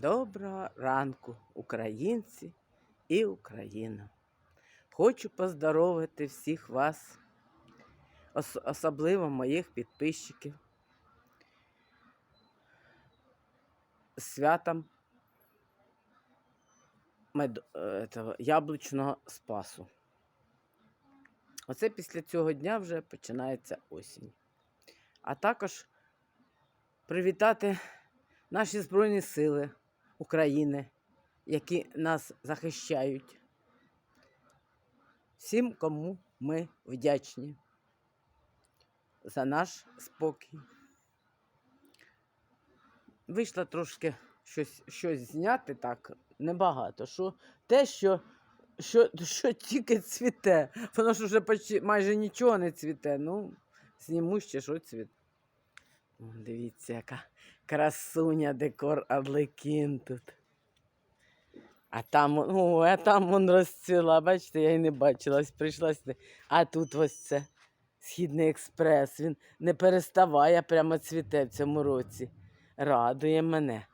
Доброго ранку, українці і Україна. Хочу поздоровити всіх вас, ос- особливо моїх підписчиків. з Святом мед... е, этого, яблучного спасу. Оце після цього дня вже починається осінь. А також привітати наші Збройні Сили України, які нас захищають. Всім, кому ми вдячні за наш спокій. Вийшло трошки щось, щось зняти так небагато. Що те, що, що, що тільки цвіте, воно ж вже почти, майже нічого не цвіте. Ну, зніму ще що цвіте. Дивіться, яка красуня декор Арлекін тут. А там, он- о, а там вон розцвіла, бачите, я її не бачила, прийшла сюди. А тут ось це Східний експрес. Він не переставає, прямо цвіте в цьому році. Радує мене.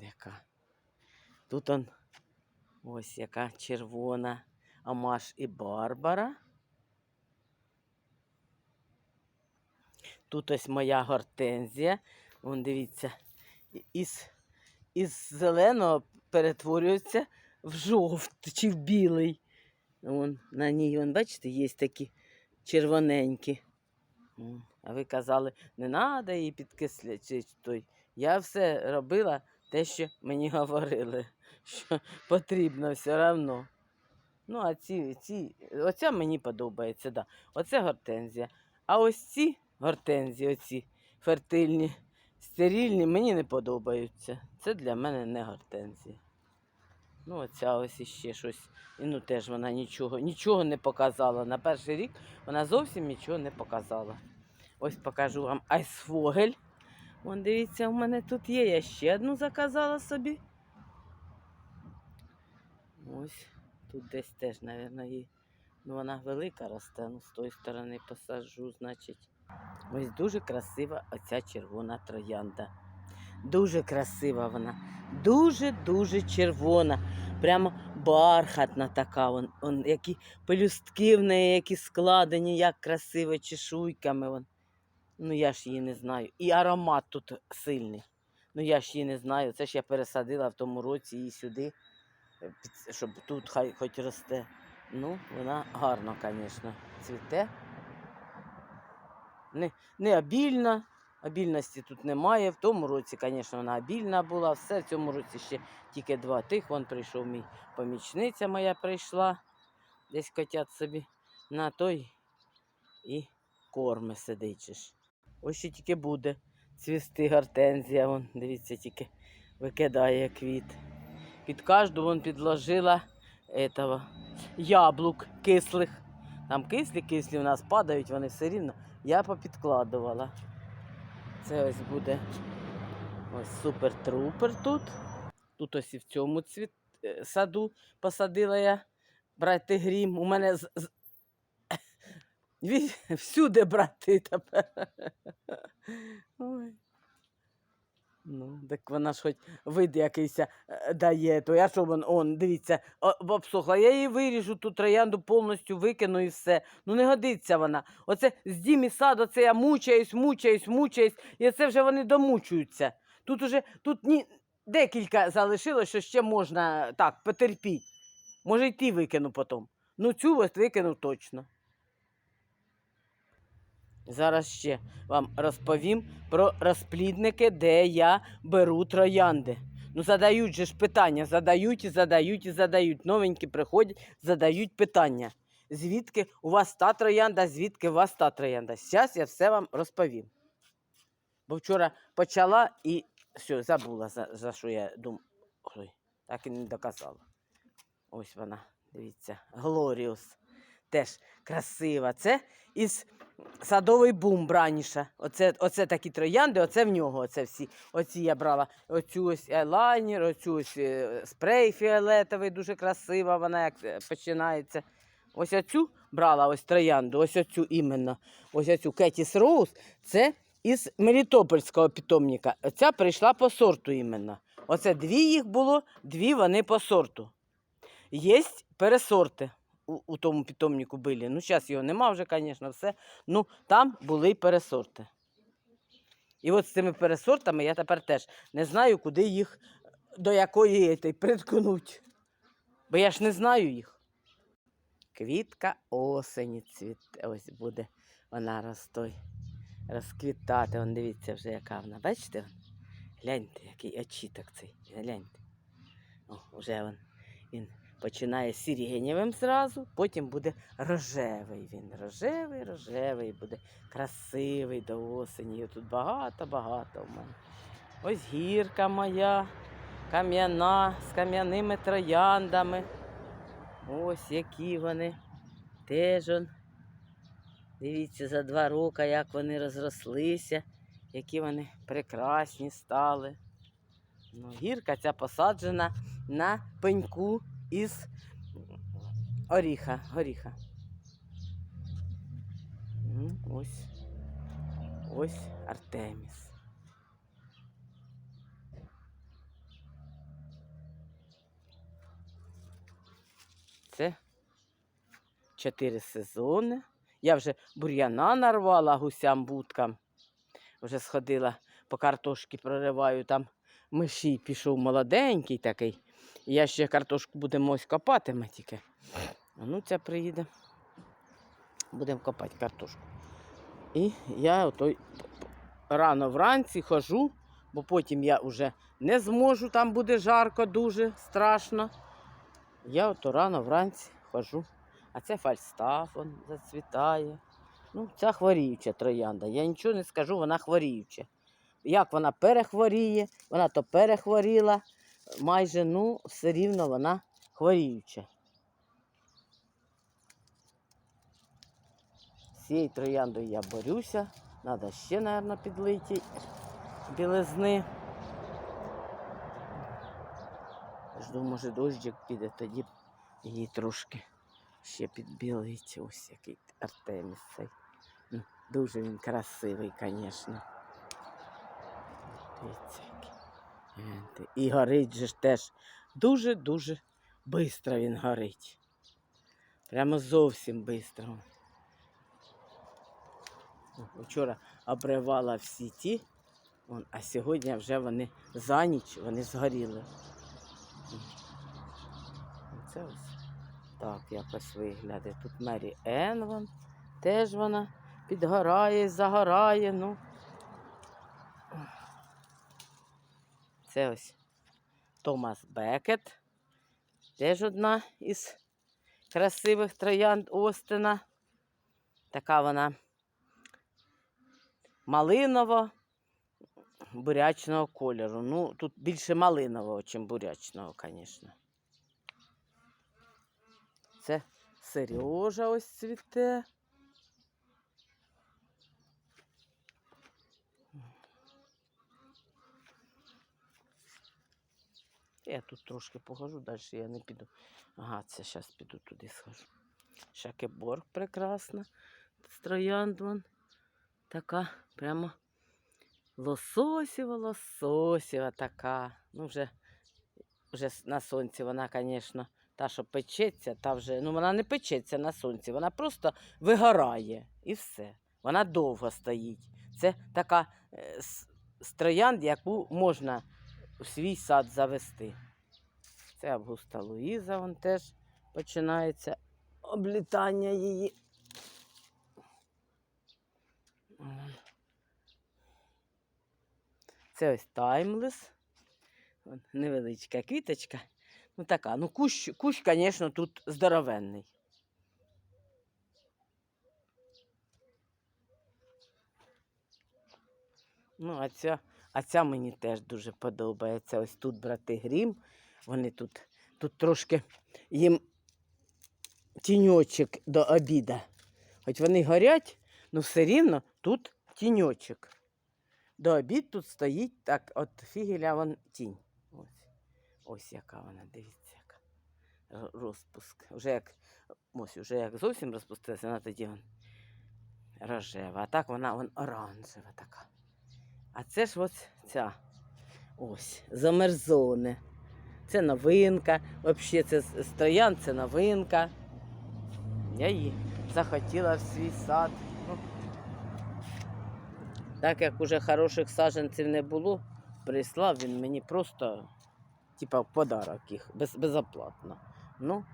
Яка. Тут он ось яка червона Амаш і Барбара. Тут ось моя гортензія. Вон дивіться, із, із зеленого перетворюється в жовтий чи в білий. Вон, на ній, вон, бачите, є такі червоненькі. А ви казали, не треба її підкисляти. Я все робила те, що мені говорили, що потрібно все одно. Ну, а ці, ці, оця мені подобається, да. Оце гортензія. А ось ці гортензії, оці фертильні, стерильні, мені не подобаються. Це для мене не гортензія. Ну, оця ось іще щось. І ну теж вона нічого, нічого не показала. На перший рік вона зовсім нічого не показала. Ось покажу вам айсфогель. Вон дивіться, у мене тут є. Я ще одну заказала собі. Ось тут десь теж, мабуть, її. Ну, вона велика росте, ну, з тої сторони посаджу, значить. Ось дуже красива оця червона троянда. Дуже красива вона. Дуже-дуже червона. Прямо бархатна така. Вон, вон, які пелюстки в неї, які складені, як красиво, чешуйками. Вон. Ну, я ж її не знаю. І аромат тут сильний. Ну, я ж її не знаю. Це ж я пересадила в тому році її сюди, е, щоб тут хай хоч росте. Ну, вона гарно, звісно, цвіте. Не, не обільна, обільності тут немає. В тому році, звісно, вона обільна була. Все в цьому році ще тільки два тих. Вон прийшов мій помічниця моя прийшла. Десь котят собі на той і корми сидить. Ось ще тільки буде цвісти гортензія. Вон, дивіться, тільки викидає квіт. Під кожну вон підложила этого, яблук кислих. Там кислі, кислі у нас падають, вони все рівно. Я попідкладувала. Це ось буде ось супер-трупер тут. Тут ось і в цьому цвіт, е, саду посадила я брати грім. У мене з. Всюди брати тепер. Ой. Ну, так вона ж хоч вид якийсь е, дає, то я що вон, он, дивіться, обсохла. Я її виріжу, ту троянду повністю викину і все. Ну не годиться вона. Оце з дім і сад, оце я мучаюсь, мучаюсь, мучаюсь, і це вже вони домучуються. Тут уже тут ні, декілька залишилось, що ще можна так, потерпіть. Може, й ті викину потім. Ну, цю ось викину точно. Зараз ще вам розповім про розплідники, де я беру троянди. Ну, задають же ж питання, задають і задають і задають. Новенькі приходять, задають питання. Звідки у вас та троянда, звідки у вас та троянда? Зараз я все вам розповім. Бо вчора почала і все, забула, за, за що я думаю. Ой, так і не доказала. Ось вона, дивіться, Глоріус. Теж красива. Це із садовий бум раніше. Оце, оце такі троянди, оце в нього. Оце всі. Оці я брала. Оцю ось елайнер, оцю ось е, спрей фіолетовий, дуже красива, вона як е, починається. Ось оцю брала ось троянду, ось оцю іменно. Ось оцю Кетіс Роуз. Це із Мелітопольського питомника. Ця прийшла по сорту іменно. Оце дві їх було, дві вони по сорту. Є пересорти у, тому питомнику були. Ну, зараз його нема вже, звісно, все. Ну, там були пересорти. І от з цими пересортами я тепер теж не знаю, куди їх, до якої приткнуть. Бо я ж не знаю їх. Квітка осені цвіте. Ось буде вона ростой. Розквітати. Вон дивіться вже, яка вона. Бачите? Гляньте, який очіток цей. Гляньте. О, вже він, він починає сиренєвим зразу, потім буде рожевий. Він рожевий, рожевий, буде красивий до осені. Його тут багато-багато в мене. Ось гірка моя, кам'яна, з кам'яними трояндами. Ось які вони. Теж он. Дивіться, за два роки, як вони розрослися, які вони прекрасні стали. Ну, гірка ця посаджена на пеньку із оріха. горіха. Ось. Ось Артеміс. Це чотири сезони. Я вже бур'яна нарвала гусям будкам. Вже сходила по картошки прориваю, там мишій пішов молоденький такий. Я ще картошку будемо ось копатиме тільки. А ну приїде. Будемо копати картошку. І я отой рано вранці хожу, бо потім я вже не зможу, там буде жарко, дуже страшно. Я ото рано вранці хожу. А це фальстаф зацвітає. Ну, ця хворіюча троянда. Я нічого не скажу, вона хворіюча. Як вона перехворіє, вона то перехворіла, майже ну, все рівно вона хворіюча. З цією трояндою я борюся. Треба ще, мабуть, підлити білизни. Жду, може, дощик піде, тоді її трошки ще підбілить. Ось який Артеміс цей. Дуже він красивий, звісно. Дивіться. І горить же ж теж дуже-дуже швидко він горить. Прямо зовсім швидко. Вчора обривала всі ті, а сьогодні вже вони за ніч вони згоріли. Це ось так якось виглядає. Тут Мері Енн, вон, теж вона підгорає, загорає. Ну. Це ось Томас Бекет. Теж одна із красивих троянд Остина. Така вона малиново бурячного кольору. Ну, тут більше малинового, ніж бурячного, звісно. Це Сережа ось цвіте. Я тут трошки похожу, далі я не піду. Ага, це зараз піду туди схожу. Шакеборг прекрасна. З троянд. Така прямо лососєва, лососєва така. Ну, вже, вже на сонці вона, звісно, та, що печеться, та вже, ну вона не печеться на сонці, вона просто вигорає і все. Вона довго стоїть. Це така е, з троянд, яку можна у свій сад завести. Це Августа Луїза, вон теж починається облітання її. Це ось таймлес. Невеличка квіточка. Ну така, ну кущ, кущ, звісно, тут здоровенний. Ну, а ця, а ця мені теж дуже подобається. Ось тут брати грім. Вони тут, тут трошки їм тіньочок до обіда. Хоч вони горять, ну все рівно тут тіньочок. До обід тут стоїть так, от фігеля вон тінь. Ось, ось яка вона, дивіться, яка розпуск. Вже як, ось, вже як зовсім розпустилася, вона тоді вон рожева. А так вона вон оранжева така. А це ж ось ця. Ось, замерзоне. Це новинка. Взагалі, це з це новинка. Я її захотіла в свій сад. Ну, так як уже хороших саджанців не було, прислав він мені просто, типа, в подарок їх, без, безоплатно. Ну,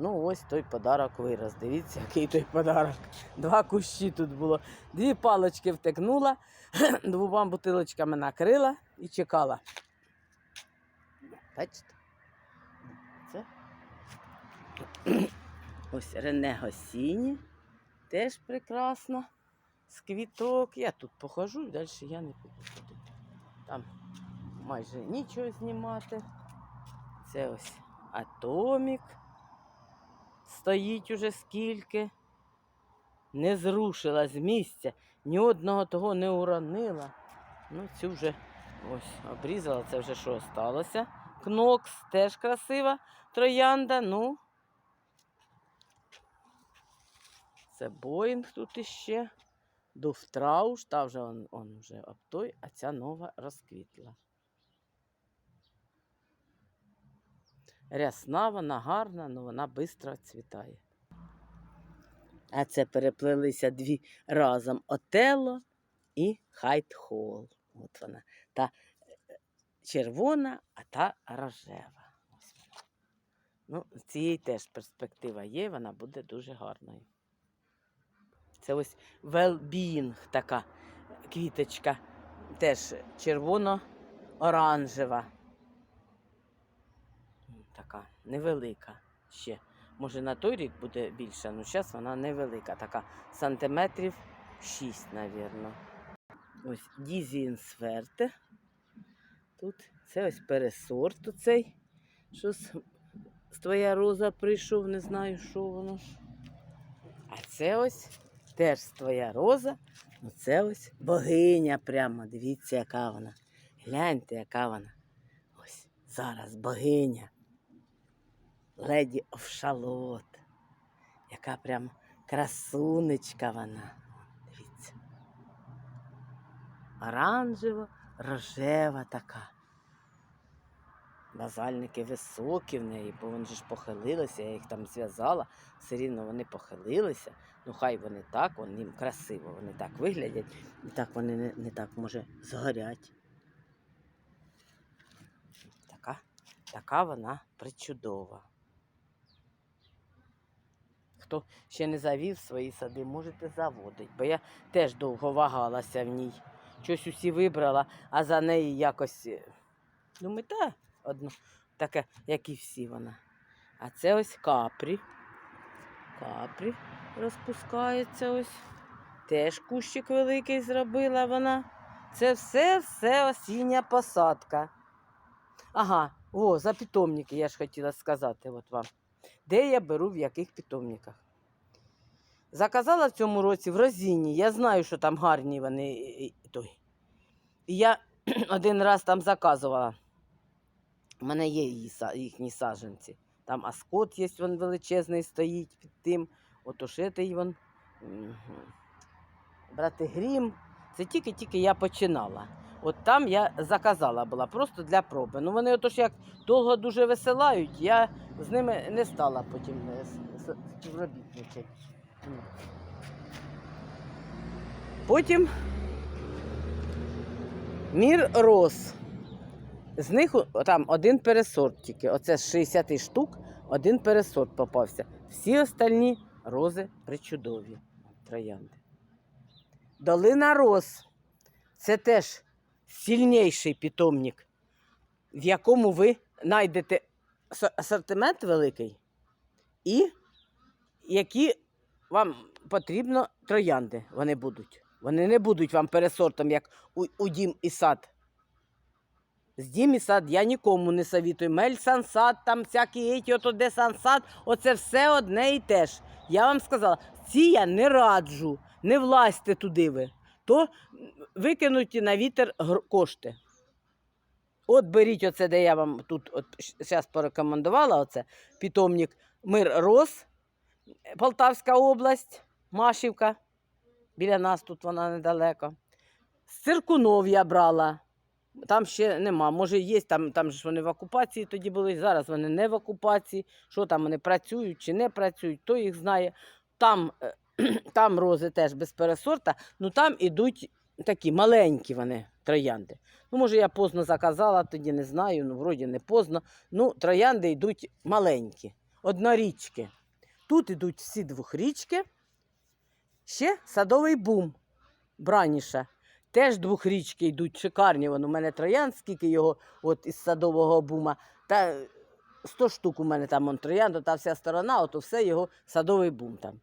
ну, ось той подарок вирос. Дивіться, який той подарок. Два кущі тут було. Дві палочки втекнула, двома бутилочками накрила і чекала. Бачите? Це. Ось Рене Госіні. Теж прекрасно. З квіток. Я тут похожу, далі я не піду туди. Там майже нічого знімати. Це ось атомік. Стоїть уже скільки. Не зрушила з місця, ні одного того не уронила. Ну, цю вже ось обрізала, це вже що сталося. Кнокс теж красива троянда. Ну. Це Боїнг тут іще. Дуфтрауш, та вже он, он вже об той, а ця нова розквітла. Рясна, вона гарна, але вона швидко цвітає. А це переплелися дві разом Отелло і Хайтхол. От вона. Та е, червона, а та рожева. Ну, цієї теж перспектива є, вона буде дуже гарною. Це ось well-being така квіточка, теж червоно-оранжева. Така невелика ще. Може на той рік буде більша, але зараз вона невелика, така сантиметрів 6, мабуть. Ось Дізінсверте. Тут це ось пересорт оцей, що з, твоя роза прийшов, не знаю, що воно. А це ось теж твоя роза. Оце ось богиня прямо. Дивіться, яка вона. Гляньте, яка вона. Ось зараз богиня. Леді Овшалот. Яка прям красунечка вона. Дивіться. Оранжево, рожева така. Базальники високі в неї, бо вони ж похилилися, я їх там зв'язала, все рівно вони похилилися. Ну хай вони так, вони їм красиво, вони так виглядять, і так вони не, не так, може, згорять. Така, така вона причудова. Хто ще не завів свої сади, можете заводити, бо я теж довго вагалася в ній. Щось усі вибрала, а за неї якось. е, Думаю, та одно таке, як і всі вона. А це ось капрі. Капрі розпускається ось. Теж кущик великий зробила вона. Це все, все осіння посадка. Ага, о, за питомники я ж хотіла сказати от вам. Де я беру в яких питомниках. Заказала в цьому році в Розіні. Я знаю, що там гарні вони. Той. І я один раз там заказувала. У мене є їхні саджанці. Там аскот є, він величезний стоїть під тим. От ошитий він. Брати грім. Це тільки-тільки я починала. От там я заказала була просто для проби. Ну вони отож як довго дуже висилають, я з ними не стала потім е, співробітничати. Потім мір рос. З них там один пересорт тільки. Оце з 60 штук один пересорт попався. Всі остальні рози причудові. Троянди. Долина роз. Це теж сильніший питомник, в якому ви знайдете асортимент великий і які вам потрібно троянди. Вони будуть. Вони не будуть вам пересортом, як у, у дім і сад. З дім і сад я нікому не совітую. Мель сансад, там всякі еті, ото де сансад, оце все одне і те ж. Я вам сказала, ці я не раджу, не влазьте туди ви. То викинуті на вітер кошти. От беріть оце, де я вам тут зараз порекомендувала, оце питомник Мир Рос, Полтавська область, Машівка. Біля нас тут вона недалеко. З циркунов я брала. Там ще нема. Може, є, там, там ж вони в окупації тоді були. Зараз вони не в окупації. Що там вони працюють чи не працюють, хто їх знає. Там, е, там рози теж без пересорта, ну там ідуть такі маленькі вони троянди. Ну, може, я поздно заказала, тоді не знаю, ну, вроді не поздно. Ну, троянди йдуть маленькі, однорічки. Тут ідуть всі двохрічки. Ще садовий бум браніша. Теж двохрічки йдуть шикарні. Вон у мене троянд, скільки його от із садового бума. Та 100 штук у мене там он троянда, та вся сторона, ото все його садовий бум там.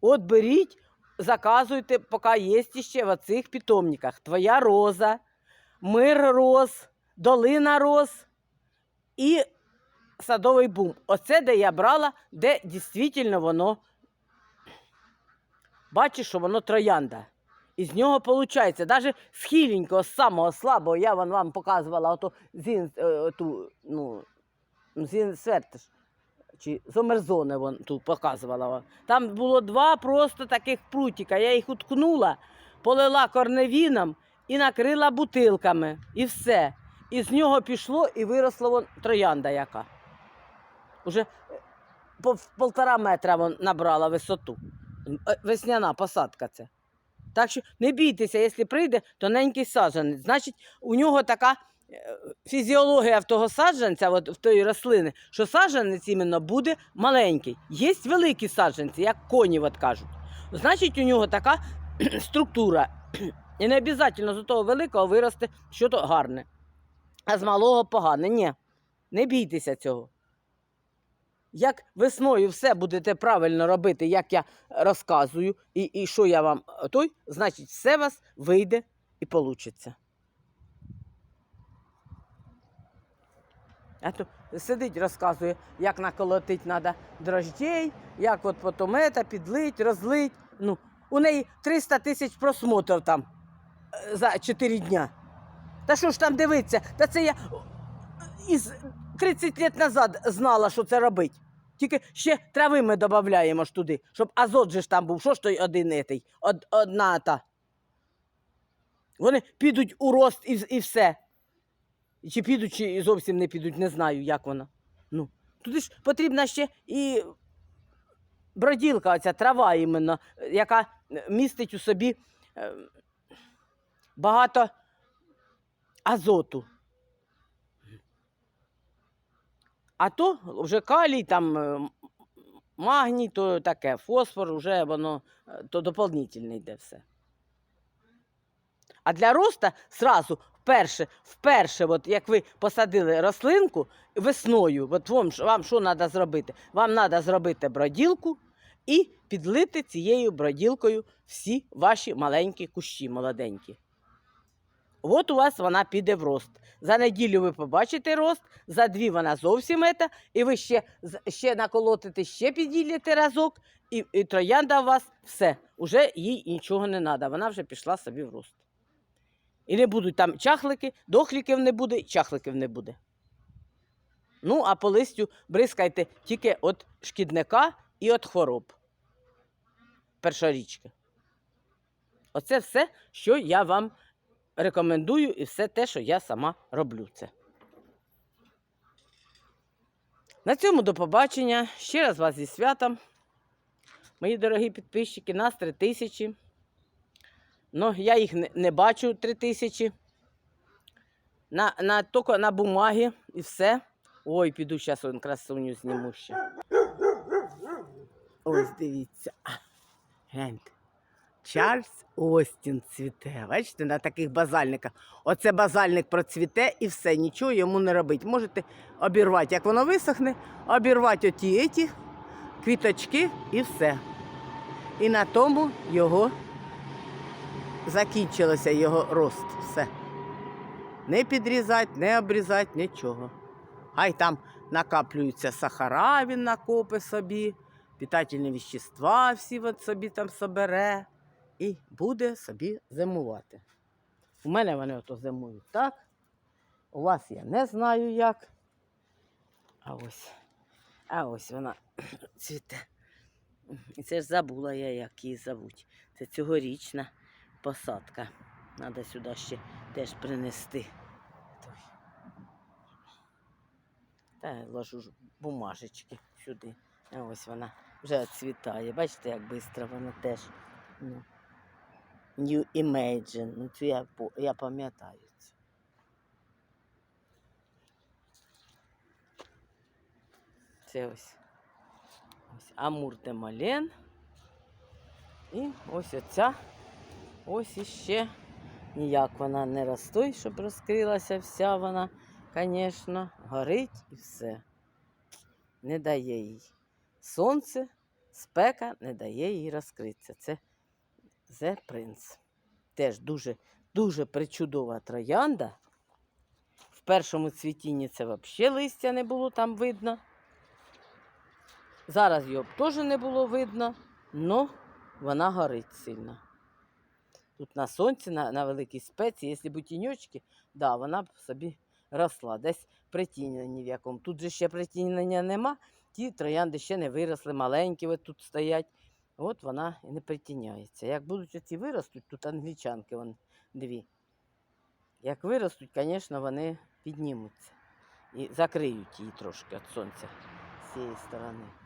От беріть, заказуйте, поки є ще в оцих питомниках. Твоя роза, мир роз, долина роз і садовий бум. Оце де я брала, де дійсно воно. Бачиш, що воно троянда. І з нього виходить, навіть з хіленького, з самого слабого, я вон вам показувала ото зін, е, оту, ну, зін свертиш, чи зомерзони вон тут показувала. Там було два просто таких прутика. Я їх уткнула, полила корневіном і накрила бутилками. І все. І з нього пішло і виросла вон троянда яка. Уже е, по полтора метра вон набрала висоту. Е, Весняна посадка це. Так що не бійтеся, якщо прийде тоненький саджанець. Значить, у нього така фізіологія в того саджанця, от в тої рослини, що саджанець іменно буде маленький. Є великі саджанці, як коні от кажуть. Значить, у нього така структура. І не обов'язково з того великого виросте щось гарне. А з малого погане. Ні. Не бійтеся цього. Як весною все будете правильно робити, як я розказую, і, і що я вам е, той, значить, все у вас вийде і вийде. А то сидить, розказує, як наколотить треба дрождей, як от потім підлить, розлить. Ну, у неї 300 тисяч просмотрів там е, за 4 дня. Та що ж там дивиться? Та це я із 30 років назад знала, що це робить. Тільки ще трави ми додаємо ж туди, щоб азот же ж там був. Що ж той один етий? Од, одна та. Вони підуть у рост і, і все. Чи підуть, чи зовсім не підуть, не знаю, як вона. Ну, туди ж потрібна ще і броділка, оця трава іменно, яка містить у собі е, багато азоту. А то вже калій, там е, магній, то таке, фосфор, вже воно е, то доповнительне йде все. А для роста сразу вперше, вперше, от як ви посадили рослинку весною, от вам, вам що треба зробити? Вам треба зробити броділку і підлити цією броділкою всі ваші маленькі кущі молоденькі. От у вас вона піде в рост. За неділю ви побачите рост, за дві вона зовсім ета, і ви ще, ще наколотите, ще піділляте разок, і, і троянда у вас все. Уже їй нічого не треба, вона вже пішла собі в рост. І не будуть там чахлики, дохліків не буде, чахликів не буде. Ну, а по листю бризкайте тільки від шкідника і від хвороб. Першорічки. Оце все, що я вам рекомендую, і все те, що я сама роблю це. На цьому до побачення. Ще раз вас зі святом. Мої дорогі підписчики, нас три тисячі. Ну, я їх не, не бачу три тисячі. На, на, тільки на бумагі і все. Ой, піду зараз красуню зніму ще. Ось дивіться. Гляньте. Чарльз Остін цвіте. Бачите, на таких базальниках. Оце базальник процвіте і все, нічого йому не робить. Можете обірвати, як воно висохне, обірвати оті еті, квіточки і все. І на тому його закінчилося його рост. Все. Не підрізати, не обрізати, нічого. Хай там накаплюються сахара, він накопи собі, питательні вещества всі от собі там собере і буде собі зимувати. У мене вони ото зимують так. У вас я не знаю як. А ось, а ось вона цвіте. Це ж забула я, як її зовуть. Це цьогорічна. Посадка. Треба сюди ще теж принести. Та ложу бумажечки сюди. Ось вона вже відцвітає. Бачите, як швидко вона теж. Ну. New Imagine. Ну, це я, я пам'ятаю. це. Ось. Ось Амур Мален. І ось оця. Ось іще. Ніяк вона не ростой, щоб розкрилася вся вона, звісно, горить і все. Не дає їй. Сонце, спека не дає їй розкритися. Це The Prince. Теж дуже, дуже причудова троянда. В першому цвітінні це взагалі листя не було там видно. Зараз його б теж не було видно, але вона горить сильно. Тут на сонці, на, на великій спеці, якщо б тіньочки, да, вона б собі росла. Десь притінення в якому. Тут же ще притінення нема, ті троянди ще не виросли, маленькі от тут стоять. От вона і не притіняється. Як будуть оці виростуть, тут англічанки вон, дві. Як виростуть, звісно, вони піднімуться і закриють її трошки від сонця з цієї сторони.